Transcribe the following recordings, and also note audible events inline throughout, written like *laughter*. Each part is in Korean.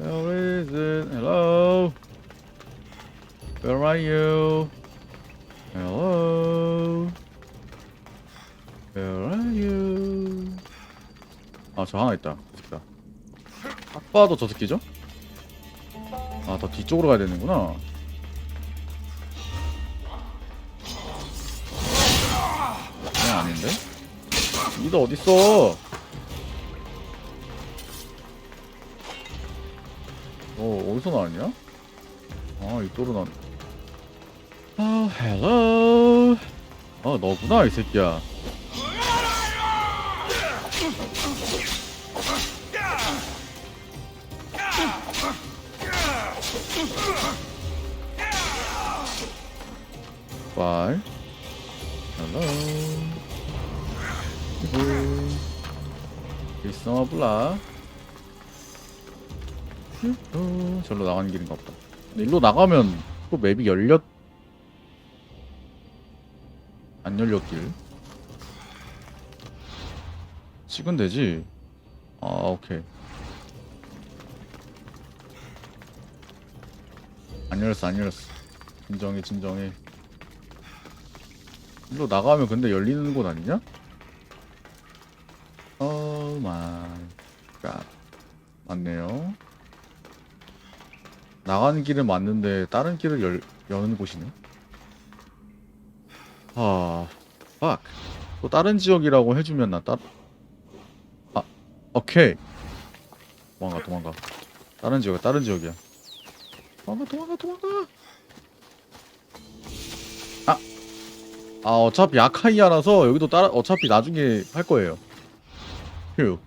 Where is it? Hello? Where are you? Hello? Where are you? 아, 저 하나 있다. 있다. 딱 봐도 저 새끼죠? 아, 더 뒤쪽으로 가야 되는구나. 그냥 아닌데? 이도 어딨어? 어, 어디서 나왔냐? 아, 이쪽으로 나왔네. 아, 헬로. 아, 너구나, 이 새끼야. 빨. 헬로. 이구. 있어, 블라. 어, 절로 나가는 길인가 보다. 근데 일로 나가면 또 맵이 열렸 안 열렸길. 찍은 되지. 아 오케이. 안 열렸어 안 열렸어. 진정해 진정해. 일로 나가면 근데 열리는 곳 아니냐? 오 마이 갓. 맞네요. 나가는 길은 맞는데 다른 길을 열, 여는 곳이네. 아, fuck. 또 다른 지역이라고 해주면 나 따. 아, 오케이. 도망가, 도망가. 다른 지역이야, 다른 지역이야. 도망가, 도망가, 도망가. 아, 아 어차피 아카이아라서 여기도 따라 어차피 나중에 할 거예요. 휴.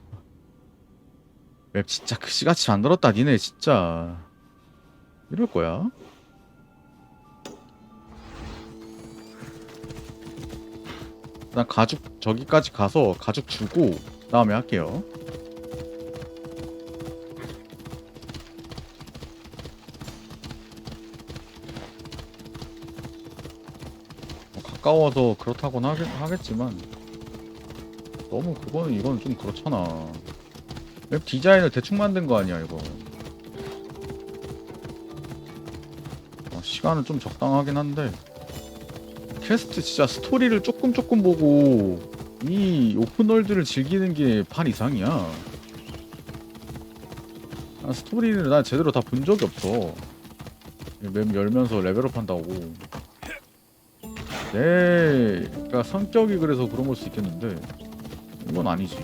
맵 진짜 그지같이 만들었다 니네 진짜. 이럴 거야. 난 가죽 저기까지 가서 가죽 주고 다음에 할게요. 뭐 가까워서 그렇다고는 하겠, 하겠지만 너무 그거는 이건 좀 그렇잖아. 웹 디자인을 대충 만든 거 아니야 이거. 시간은 좀 적당하긴 한데 퀘스트 진짜 스토리를 조금 조금 보고 이 오픈월드를 즐기는 게 반 이상이야. 아, 스토리를 난 제대로 다 본 적이 없어. 맵 열면서 레벨업 한다고. 내가 성격이 그래서 그런 걸 수 있겠는데 이건 아니지.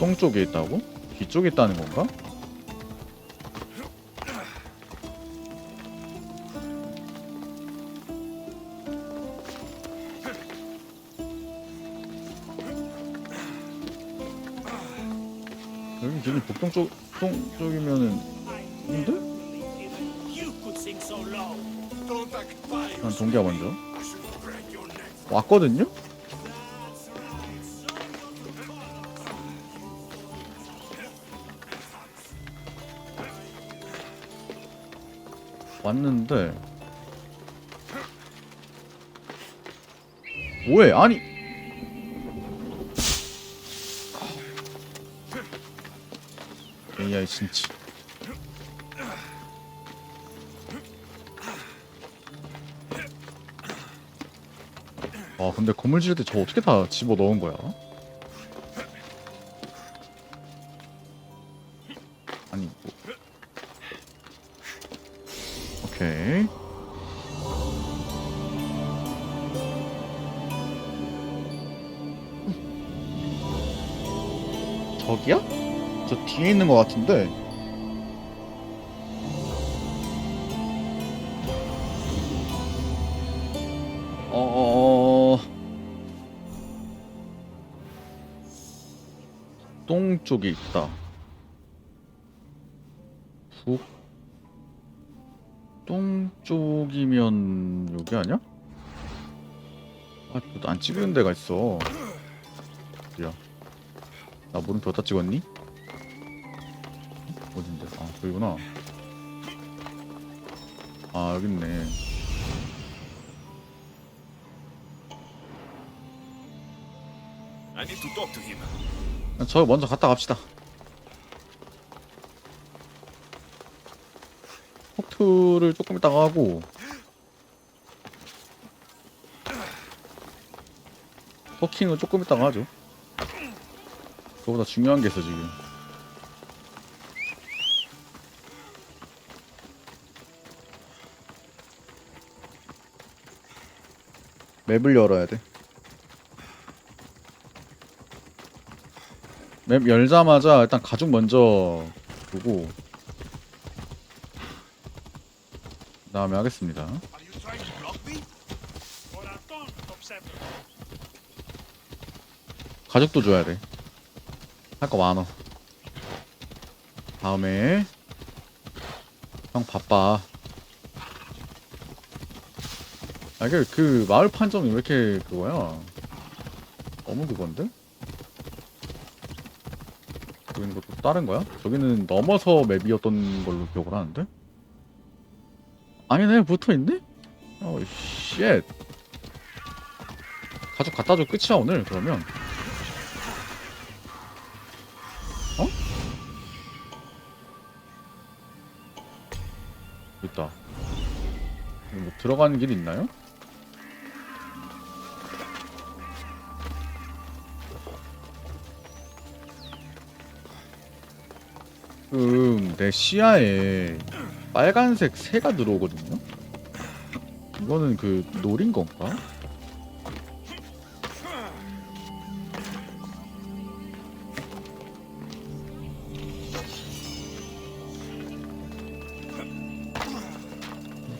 똥 쪽에 있다고? 뒤쪽에 있다는 건가? 여기 지금 북동 쪽, 동 쪽이면은 근데? 난 동기야 먼저 왔거든요? 왔는데. 뭐해 아니. AI 진짜 아 근데 건물 지을 때 저 어떻게 다 집어 넣은 거야? 저기야? 저 뒤에 있는 것 같은데 어... 똥 쪽에 있다. 북. 똥 쪽이면 여기 아니야? 아, 또안 찍은 데가 있어. 야, 나 물음표 어디다 찍었니? 어딘데? 아 여기구나. 아 여기 있네. I need to talk to him. 저 먼저 갔다 갑시다. 폭투를 조금 이따가 하고 포킹은 조금 이따가 하죠. 그거보다 중요한 게 있어 지금. 맵을 열어야 돼. 맵 열자마자 일단 가죽 먼저 보고 그 다음에 하겠습니다. 가죽도 줘야 돼. 할 거 많어. 다음에 형 바빠. 아 이게 그 마을 판정이 왜 이렇게 그거야? 너무 그건데? 여기는 것도 다른 거야? 저기는 넘어서 맵이었던 걸로 기억을 하는데? 아니네 붙어있네? 어우 쉣 가죽 갖다 줘 끝이야 오늘 그러면 들어가는 길 있나요? 지금 내 시야에 빨간색 새가 들어오거든요? 이거는 그 노린 건가?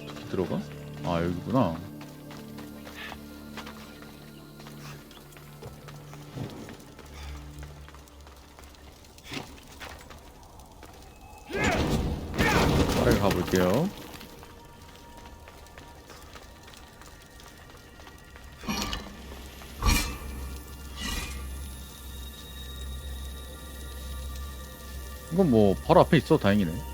어떻게 들어가? 아 여기구나. 빠르게 가볼게요. 이건 뭐 바로 앞에 있어 다행이네.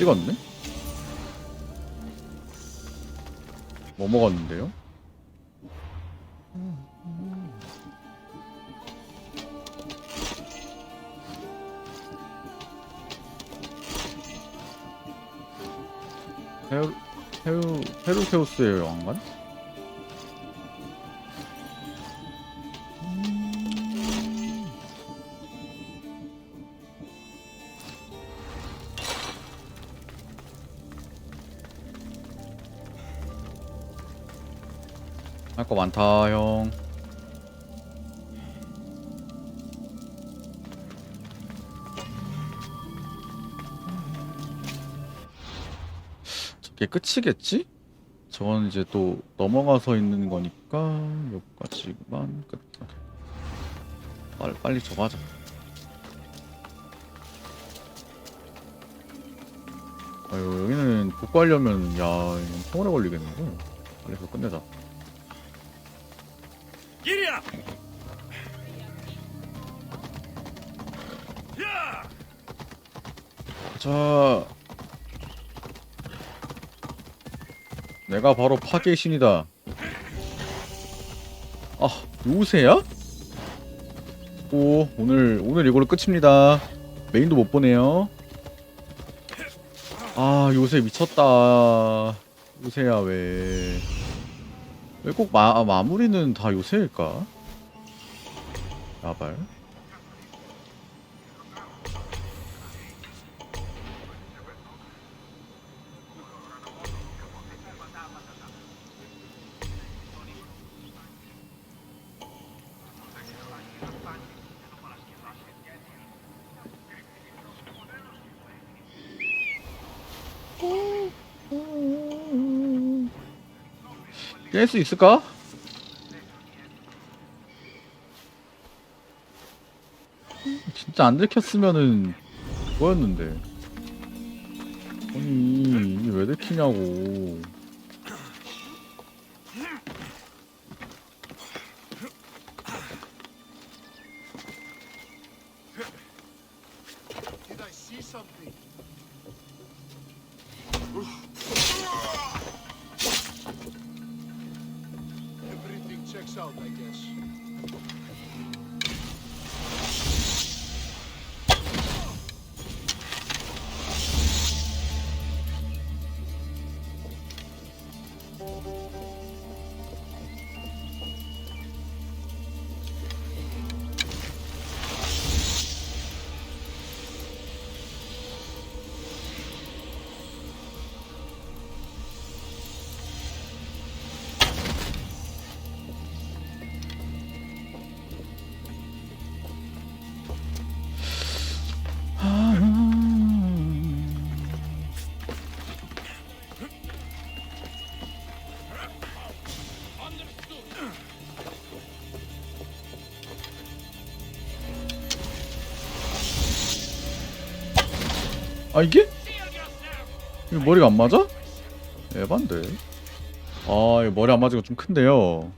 찍었네? 뭐 먹었는데요? 페루, 페루, 페루세우스의 왕관? 할 거 많다 형. 저게 끝이겠지? 저건 이제 또 넘어가서 있는 거니까 여기까지만 끝. 빨리, 빨리 저거 하자. 아유 여기는 복구하려면 야 이건 오래 걸리겠는데 빨리 그거 끝내자 자, 내가 바로 파괴의 신이다. 아, 요새야? 오, 오늘 오늘 이걸로 끝입니다. 메인도 못 보네요. 아, 요새 미쳤다. 요새야 왜? 왜 꼭 마, 마무리는 다 요새일까? 야발. 깰 수 있을까? 진짜 안 들켰으면은 아니 아니 이게 왜 들키냐고 아 이게? 이거 머리가 안 맞아? 에반데 아 이거 머리 안 맞은 거 좀 큰데요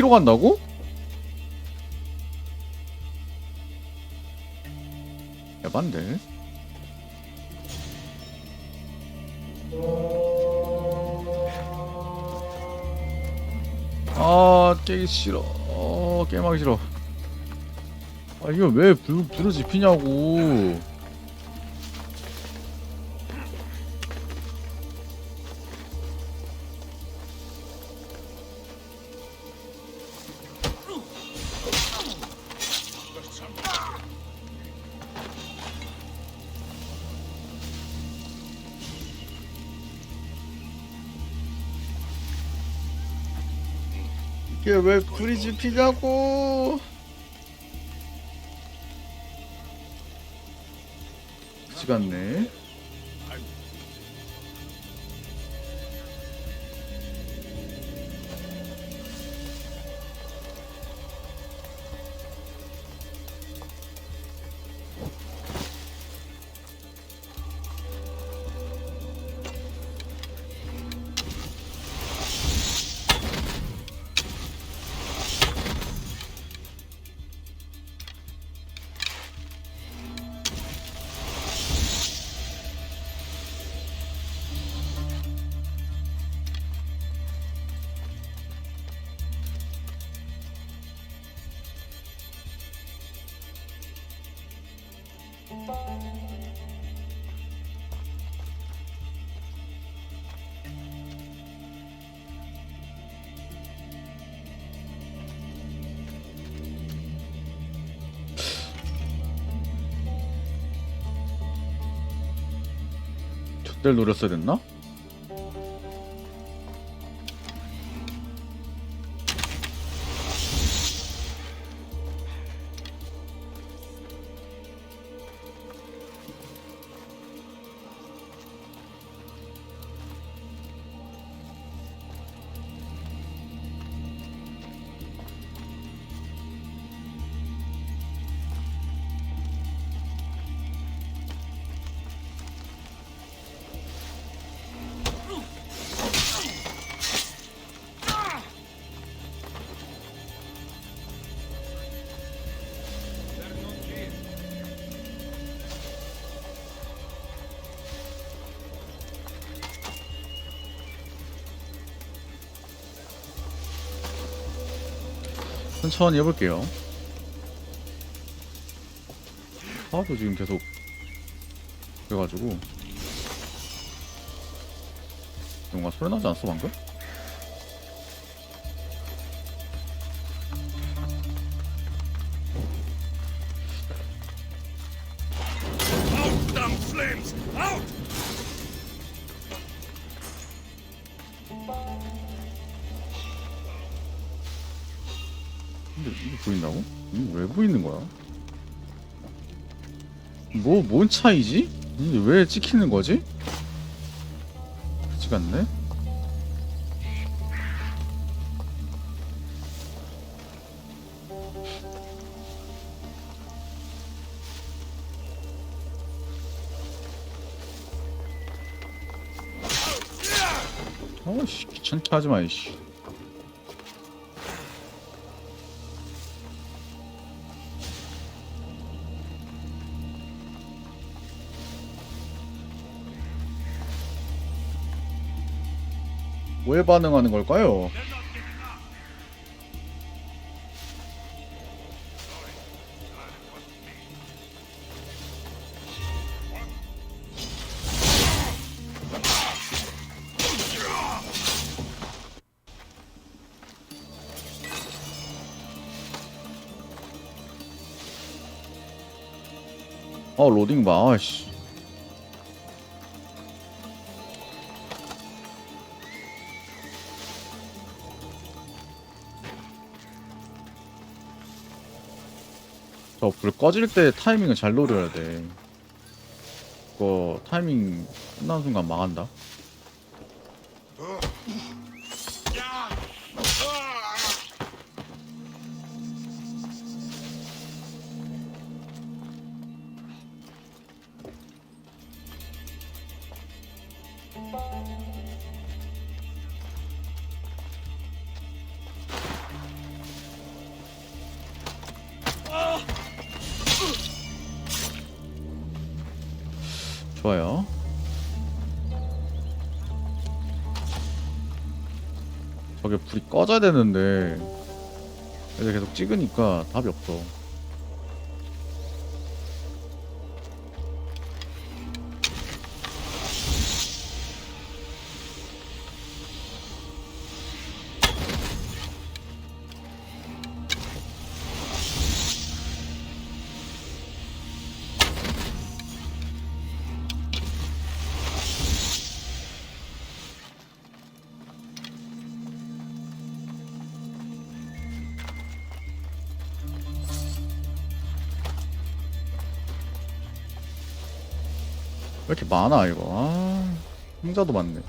키로 간다고? 에반데? 아 깨기 싫어. 어 게임하기 싫어. 아 이거 왜 불, 불을 지피냐고 왜 불이 지피냐고 를 노렸어야 됐나? 천천히 해볼게요. 하도 지금 계속 그래가지고 뭔가 소리 나지 않았어 방금? 근데 이게 보인다고? 이게 왜 보이는 거야? 뭐, 뭔 차이지? 이게 왜 찍히는 거지? 그렇지가 않네? 어이씨 귀찮게 하지마 이씨 왜 반응하는 걸까요? 아 로딩 봐 아씨 저불 꺼질 때 타이밍을 잘 노려야 돼. 그거 타이밍 끝나는 순간 망한다 꺼져야 되는데. 애들 계속 찍으니까 답이 없어 이렇게 많아 이거? 아 흥자도 많네.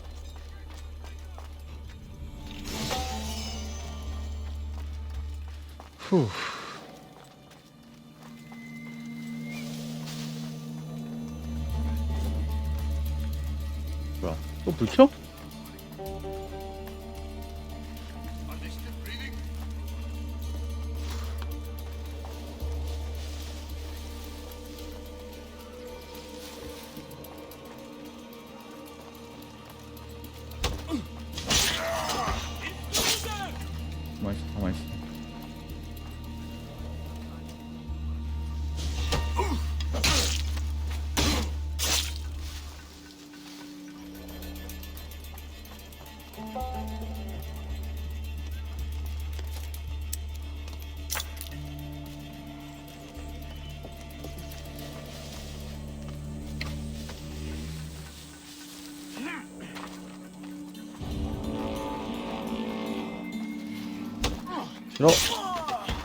후. 뭐야 또 불 켜? 싫어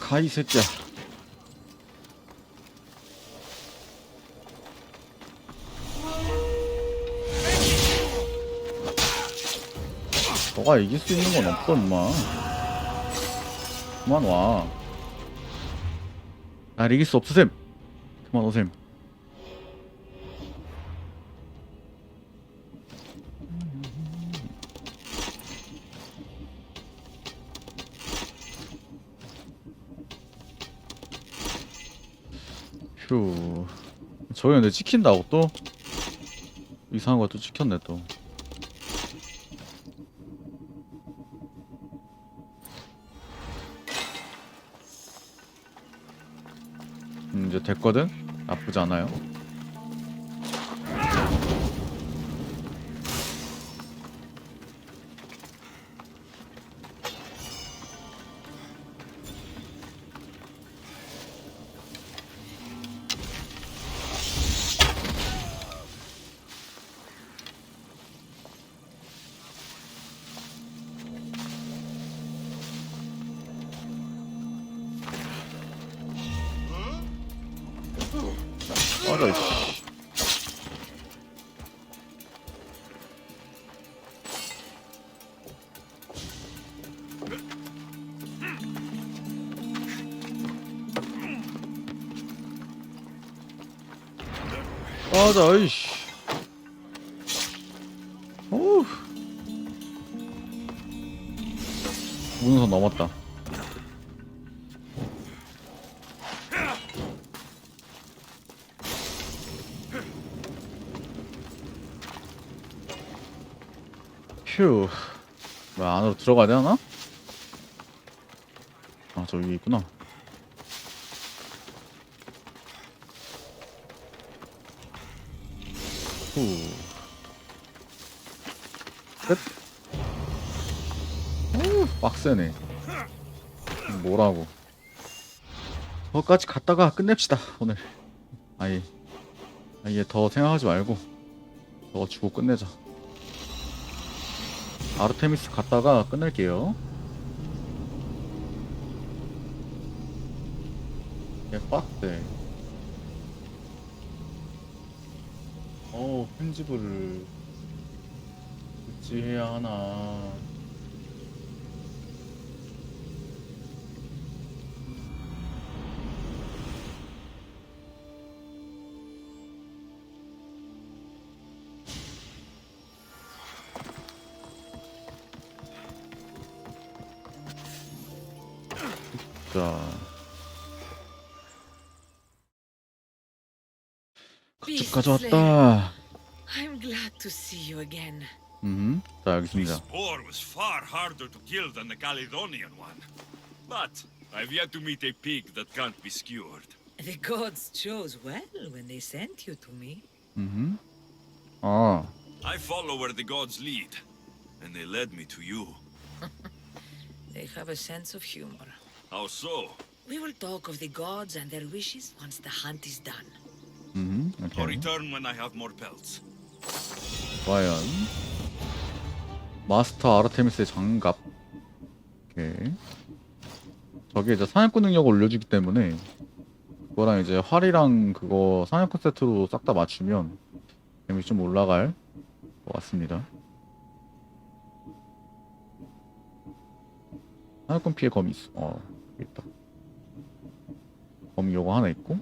가이 새끼야. 너가 이길 수 있는 건 없어 임마. 그만 와날 이길 수 없으셈. 그만 오셈 저기 근데 찍힌다고 또? 이상한 것도 찍혔네 또 음, 이제 됐거든? 나쁘지 않아요 맞아 이씨 어우 우능선 넘었다 휴. 뭐 안으로 들어가야 되나? 아, 저기 있구나. 후. 끝. 오, 빡세네. 뭐라고. 거기까지 갔다가 끝냅시다, 오늘. 아예. 아예 더 생각하지 말고. 더 주고 끝내자. 아르테미스 갔다가 끝낼게요. 개 빡세. 어 편집을 어찌 해야 하나. 자. 집 가져왔다. I'm glad to see you again. 음, 자 여기 This 있습니다. boar was far harder to kill than the Caledonian one. But I've yet to meet a pig that can't be skewered. The gods chose well when they sent you to me. 음, 아, I follow where the gods lead, and they led me to you. *laughs* They have a sense of humor. How so? We will talk of the gods and their wishes once the hunt is done. 음, I'll 오케이. return when I have more pelts. 과연 마스터 아르테미스의 장갑. 오케이. 저게 이제 사냥꾼 능력을 올려주기 때문에 그거랑 이제 활이랑 그거 사냥꾼 세트로 싹 다 맞추면 데미지 좀 올라갈 것 같습니다. 사냥꾼 피해 검이 있어. 어, 여기 있다. 검이 요거 하나 있고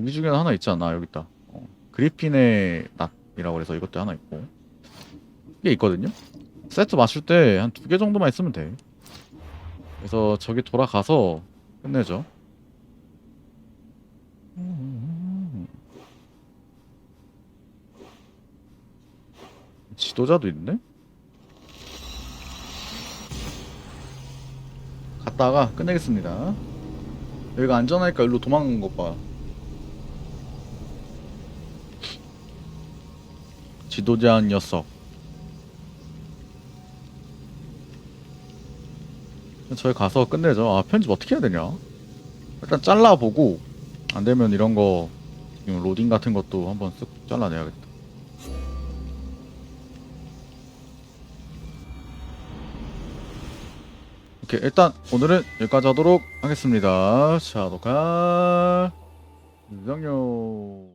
무기 중에 하나 않나? 여기 있다. 어, 그리핀의 낫이라고 그래서 이것도 하나 있고 이게 있거든요. 세트 맞출 때 한 두 개 정도만 있으면 돼. 그래서 저기 돌아가서 끝내죠. 지도자도 있네? 갔다가 끝내겠습니다. 여기가 안전하니까 일로 도망간 것 봐. 지도자 녀석. 저희 가서 끝내죠. 아, 편집 어떻게 해야 되냐? 일단 잘라보고, 안 되면 이런 거, 지금 로딩 같은 것도 한번 쓱 잘라내야겠다. 오케이, 일단 오늘은 여기까지 하도록 하겠습니다. 자, 녹화, 종료.